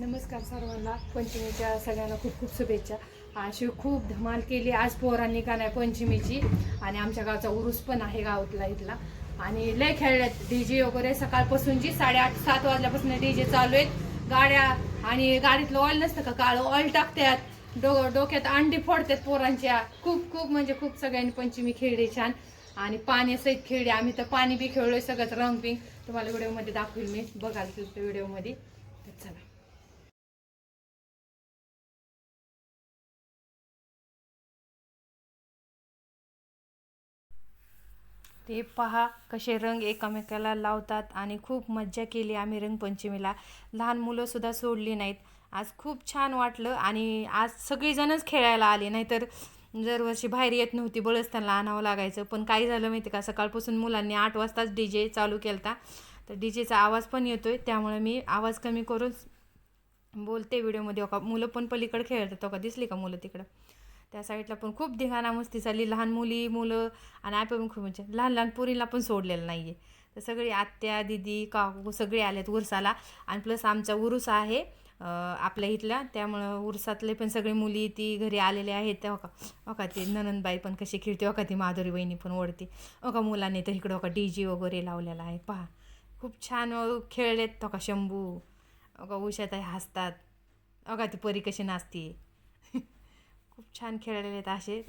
नमस्कार सर्वांना पंचमीच्या सगळ्यांना खूप खूप शुभेच्छा. अशी खूप धमाल केली आज पोरांनी का नाही पंचमीची. आणि आमच्या गावचा उरूस पण आहे गावातला इथला. आणि लय खेळल्यात डीजे वगैरे. सकाळपासूनची साडेआठ सात वाजल्यापासून डीजे चालू आहेत. गाड्या आणि गाडीतलं ऑइल नसतं का? काळं ऑइल टाकतात. डो डोक्यात अंडी फोडतात पोरांच्या. खूप खूप म्हणजे खूप सगळ्यांनी पंचमी खेळली छान. आणि पाण्यासहित खेळली. आम्ही तर पाणी बी खेळलोय सगळंच. रंग पिंग तुम्हाला व्हिडिओमध्ये दाखवेल मी. बघाल व्हिडिओमध्ये. तर चला. हे पहा कसे रंग एकमेकाला लावतात आणि खूप मज्जा केली आम्ही रंगपंचमीला. लहान मुलंसुद्धा सोडली नाहीत. आज खूप छान वाटलं आणि आज सगळीजणच खेळायला आले. नाहीतर दरवर्षी बाहेर येत नव्हती बळच त्यांना आणावं लागायचं. पण काय झालं माहिती का? सकाळपासून मुलांनी आठ वाजताच डी जे चालू केलता. तर डी जेचा आवाज पण येतोय. त्यामुळे मी आवाज कमी करून बोलते व्हिडिओमध्ये. का मुलं पण पलीकडे खेळतात. का? दिसली का मुलं तिकडं? त्या साईडला पण खूप धिंगाणा मस्ती चालली. लहान मुली मुलं आणि आपण पण खूप म्हणजे लहान लहान पोरीला पण सोडलेलं नाही आहे तर सगळी आत्या दिदी काकू सगळे आलेत उरसाला आणि प्लस आमचा उरुस आहे आपल्या इथल्या त्यामुळं उरसातले पण सगळे मुली ती घरी आलेले आहेत. त्या का ओका ती ननंदबाई पण कशी खेळते ओका ती माधुरी बहिणी पण ओढते. ओका मुलाने मुलांनी तर इकडं ओका डी जे वगैरे लावलेला आहे. पहा खूप छान खेळलेत. तो का शंभू ओका उशाताई हसतात. अगा ती परी कशी नाचते खूप छान खेळलेले आहेत असे.